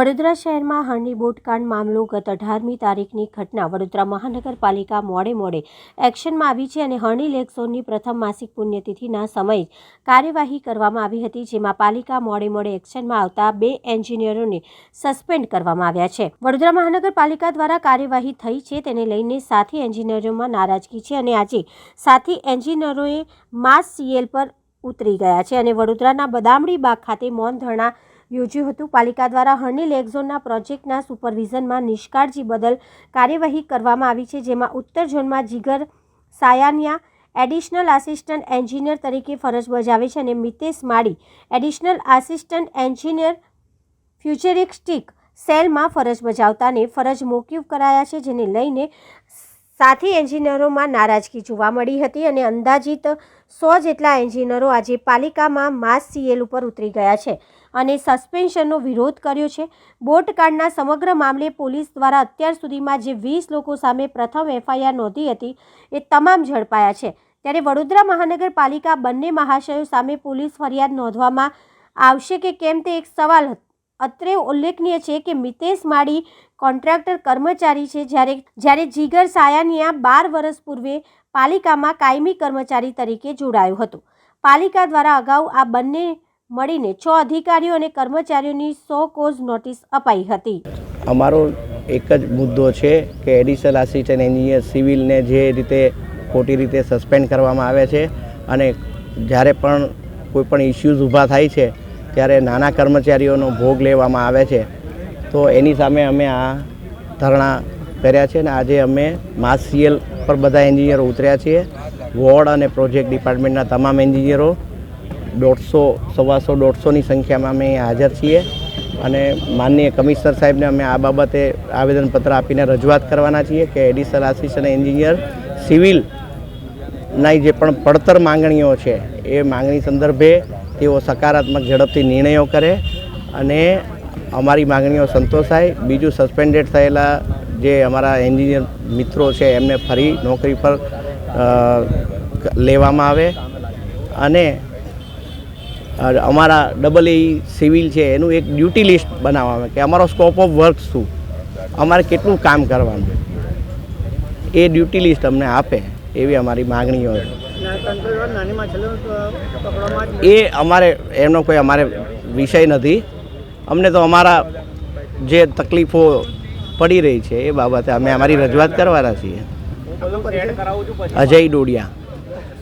વડોદરા શહેરમાં હળની બોટકાંડ મામલો ગત અઢારમી તારીખની ઘટના. વડોદરા મહાનગરપાલિકા મોડે મોડે એક્શનમાં આવી છે અને હરણી લેક ઝોનની પ્રથમ માસિક પુણ્યતિથિના સમયે કાર્યવાહી કરવામાં આવી હતી, જેમાં પાલિકા મોડે મોડે એક્શનમાં આવતા બે એન્જિનિયરોને સસ્પેન્ડ કરવામાં આવ્યા છે. વડોદરા મહાનગરપાલિકા દ્વારા કાર્યવાહી થઈ છે, તેને લઈને સાથી એન્જિનિયરોમાં નારાજગી છે અને આજે સાથી એન્જિનિયરોએ માસ સીએલ પર ઉતરી ગયા છે અને વડોદરાના બદામડી બાગ ખાતે મૌન ધરણા યોજ્યું હતું. પાલિકા દ્વારા હરણી લેક ઝોનના પ્રોજેક્ટના સુપરવિઝનમાં નિષ્કાળજી બદલ કાર્યવાહી કરવામાં આવી છે, જેમાં ઉત્તર ઝોનમાં Jigar Sayaniya, additional assistant engineer તરીકે ફરજ બજાવે છે અને Mitesh Mali, additional assistant engineer futuristic સેલમાં ફરજ બજાવતાને ફરજ મોકૂફ કરાયા છે, જેને લઈને સાથી એન્જિનિયરોમાં નારાજગી જોવા મળી હતી અને અંદાજિત સો જેટલા એન્જિનિયરો આજે પાલિકામાં માસ સીએલ ઉપર ઉતરી ગયા છે. અને સસ્પેન્શનનો વિરોધ કર્યો છે. બોટકાંડના સમગ્ર મામલે પોલીસ દ્વારા અત્યાર સુધીમાં જે વીસ લોકો સામે પ્રથમ એફઆઈઆર નોંધી હતી, એ તમામ ઝડપાયા છે. ત્યારે વડોદરા મહાનગરપાલિકા બંને મહાશયો સામે પોલીસ ફરિયાદ નોંધવામાં આવશે કે કેમ તે એક સવાલ અત્રે ઉલ્લેખનીય છે કે મિતેશ માળી કોન્ટ્રાક્ટર કર્મચારી છે જ્યારે જ્યારે જીગર સાયાનિયા બાર વર્ષ પૂર્વે પાલિકામાં કાયમી કર્મચારી તરીકે જોડાયું હતું. પાલિકા દ્વારા અગાઉ આ બંને મળીને છ અધિકારીઓ અને કર્મચારીઓની સો કોઝ નોટિસ અપાઈ હતી. અમારો એક જ મુદ્દો છે કે એડિશનલ આસિસ્ટન્ટ એન્જિનિયર સિવિલને જે રીતે ખોટી રીતે સસ્પેન્ડ કરવામાં આવે છે અને જ્યારે પણ કોઈ પણ ઇસ્યુઝ ઊભા થાય છે, ત્યારે નાના કર્મચારીઓનો ભોગ લેવામાં આવે છે. તો એની સામે અમે આ ધરણા કર્યા છે અને આજે અમે માસ સીએલ પર બધા એન્જિનિયરો ઉતર્યા છીએ. વોર્ડ અને પ્રોજેક્ટ ડિપાર્ટમેન્ટના તમામ એન્જિનિયરો દોઢસો, સવાસો, દોઢસોની સંખ્યામાં અમે હાજર છીએ અને માનનીય કમિશનર સાહેબને અમે આ બાબતે આવેદનપત્ર આપીને રજૂઆત કરવાના છીએ કે એડિશનલ આસિસ્ટન્ટ એન્જિનિયર સિવિલના જે પણ પડતર માંગણીઓ છે, એ માંગણી સંદર્ભે તેઓ સકારાત્મક ઝડપથી નિર્ણયો કરે અને અમારી માંગણીઓ સંતોષાય. બીજું સસ્પેન્ડેડ થયેલા જે અમારા એન્જિનિયર મિત્રો છે, એમને ફરી નોકરી પર લેવામાં આવે અને અમારા ડબલ એ સિવિલ છે, એનું એક ડ્યુટી લિસ્ટ બનાવવામાં કે અમારો સ્કોપ ઓફ વર્ક શું? અમારે કેટલું કામ કરવાનું એ ડ્યુટી લિસ્ટ અમને આપે એવી અમારી માગણીઓ એ અમારે એમનો કોઈ અમારે વિષય નથી. અમને તો અમારા જે તકલીફો પડી રહી છે એ બાબતે અમે અમારી રજૂઆત કરવાના છીએ. અજય ડોડિયા.